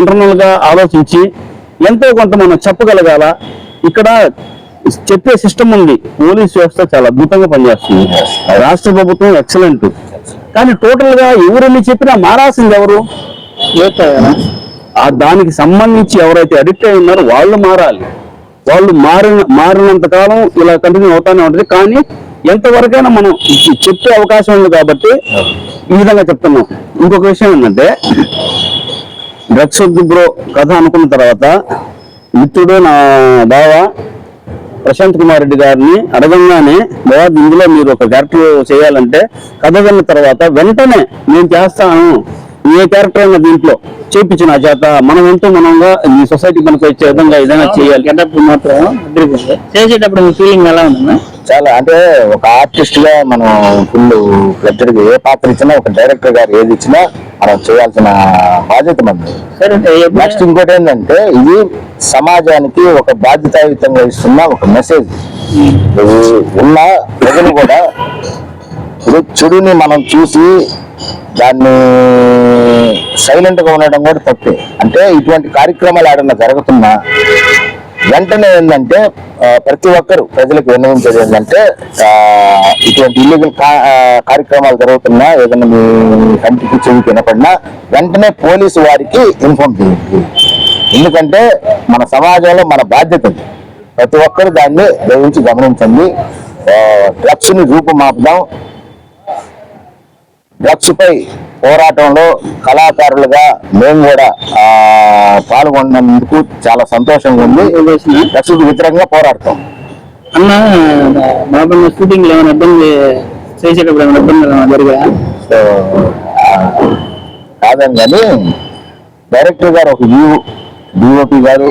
ఇంటర్నల్గా ఆలోచించి ఎంతో కొంత మనం చెప్పగలగాల. ఇక్కడ చెప్పే సిస్టమ్ ఉంది. పోలీస్ వ్యవస్థ చాలా అద్భుతంగా పనిచేస్తుంది. రాష్ట్ర ప్రభుత్వం ఎక్సలెంట్ కానీ టోటల్గా ఎవరెన్ని చెప్పినా మారాల్సింది ఎవరు? ఆ దానికి సంబంధించి ఎవరైతే అడిక్ట్ అయి ఉన్నారో వాళ్ళు మారాలి. వాళ్ళు మారిన మారినంత కాలం ఇలా కంటిన్యూ అవుతానే ఉంటుంది. కానీ ఎంతవరకైనా మనం చెప్పే అవకాశం ఉంది కాబట్టి ఈ విధంగా చెప్తున్నాం. ఇంకొక విషయం ఏంటంటే డ్రగ్స్ వద్దు బ్రో కథ అనుకున్న తర్వాత మిత్రుడు నా బావ ప్రశాంత్ కుమార్ రెడ్డి గారిని అడగంగానే బాబా ఇందులో మీరు ఒక క్యారెక్టర్ చేయాలంటే కథ విన్న తర్వాత వెంటనే నేను చేస్తాను ఏ క్యారెక్టర్ అయినా దీంట్లో చేపించిన చేత. మనం ఎంతో మనంగా ఈ సొసైటీ మనకు వచ్చే విధంగా ఏదైనా చేయాలి. మాత్రం చేసేటప్పుడు మీ ఫీలింగ్ ఎలా ఉందన్నా? చాలా అంటే ఒక ఆర్టిస్ట్గా మనం ఫుల్గా ఏ పాత్ర ఇచ్చినా ఒక డైరెక్టర్ గారు ఏది ఇచ్చినా మనం చేయాల్సిన బాధ్యత సరే నెక్స్ట్ ఇంకోటి ఏంటంటే ఇది సమాజానికి ఒక బాధ్యతాయుతంగా ఇస్తున్న ఒక మెసేజ్ ఇది ఉన్న ప్రజలు కూడా ఇప్పుడు చెడుని మనం చూసి దాన్ని సైలెంట్గా ఉండడం కూడా తప్పే. అంటే ఇటువంటి కార్యక్రమాలు ఏడన్నా జరుగుతున్నా వెంటనే ఏంటంటే ప్రతి ఒక్కరు ప్రజలకు విన్నవించేది ఏంటంటే ఇటువంటి ఇల్లీగల్ కార్యక్రమాలు జరుగుతున్నా ఏదైనా మీ కంటికి చెవి వినపడినా వెంటనే పోలీసు వారికి ఇన్ఫార్మ్ చేయండి. ఎందుకంటే మన సమాజంలో మన బాధ్యత ప్రతి ఒక్కరు దాన్ని దయించి గమనించండి. డ్రగ్స్ని రూపుమాపుదాం. డ్రగ్స్ పై పోరాటంలో కళాకారులుగా మేము కూడా ఆ, పాల్గొన్నందుకు చాలా సంతోషంగా ఉంది. డ్రగ్స్ వ్యతిరేకంగా పోరాడతాం. అన్న బాబా షూటింగ్ ఏమైనా ఇబ్బంది చేసేటప్పుడు ఏమైనా ఇబ్బంది జరిగా సో కాదని కానీ డైరెక్టర్ గారు ఒక వ్యూ డిఓపి గారు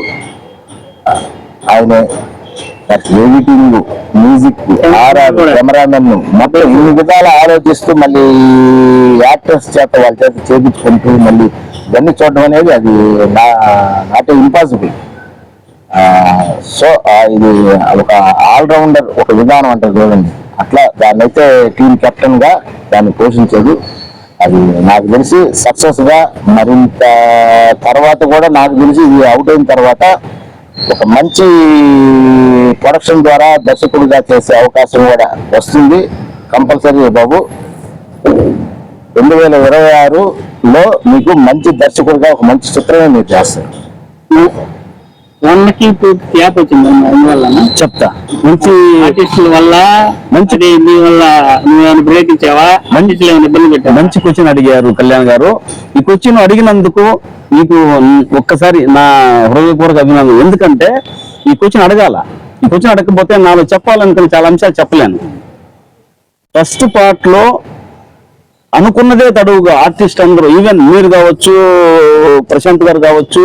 ఆయన ఎడిటింగ్ మ్యూజిక్ కెమెరామెన్ మొత్తం ఇన్ని విధాలు ఆలోచిస్తూ మళ్ళీ యాక్టర్స్ చేత వాళ్ళ చేత చేపించుకుంటూ మళ్ళీ ఇవన్నీ చూడడం అనేది అది నా నాట్ ఇంపాసిబుల్ సో ఇది ఒక ఆల్రౌండర్ ఒక విధానం అంటారు చూడండి. అట్లా దాన్ని అయితే టీం కెప్టెన్గా దాన్ని పోషించేది అది నాకు తెలిసి సక్సెస్గా మరింత తర్వాత కూడా నాకు తెలిసి ఇది అవుట్ అయిన తర్వాత ఒక మంచి ప్రొడక్షన్ ద్వారా దర్శకుడిగా చేసే అవకాశం కూడా వస్తుంది. కంపల్సరీ బాబు. రెండు వేల ఇరవై ఆరులో మీకు మంచి దర్శకుడిగా ఒక మంచి చిత్రమే మీరు చేస్తారు. వన్కి టూ గ్యాప్ వచ్చింది అందువల్ల చెప్తా. మంచి ఆర్టిస్టుల వల్ల మంచిది మీ వల్ల నువ్వు బ్రేక్ ఇచ్చావా? మంచి ఇబ్బంది పెట్టావా? మంచి క్వశ్చన్ అడిగారు కళ్యాణ్ గారు. ఈ క్వశ్చన్ అడిగినందుకు మీకు ఒక్కసారి నా హృదయపూర్వక అభినందన ఎందుకంటే ఈ క్వశ్చన్ అడగాల. ఈ క్వశ్చన్ అడగకపోతే నాలో చెప్పాలనుకున్న చాలా అంశాలు చెప్పలేను. ఫస్ట్ పార్ట్లో అనుకున్నదే తడువుగా ఆర్టిస్ట్ అందరూ ఈవెన్ మీరు కావచ్చు ప్రశాంత్ గారు కావచ్చు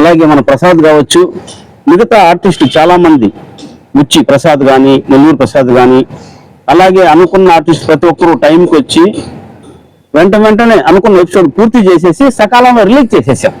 అలాగే మన ప్రసాద్ కావచ్చు మిగతా ఆర్టిస్ట్ చాలా మంది ఉచ్చి ప్రసాద్ కానీ నెల్లూరు ప్రసాద్ కానీ అలాగే అనుకున్న ఆర్టిస్ట్ ప్రతి ఒక్కరు టైంకి వచ్చి వెంట వెంటనే అనుకున్న ఎపిసోడ్ పూర్తి చేసేసి సకాలంలో రిలీజ్ చేసేసాం.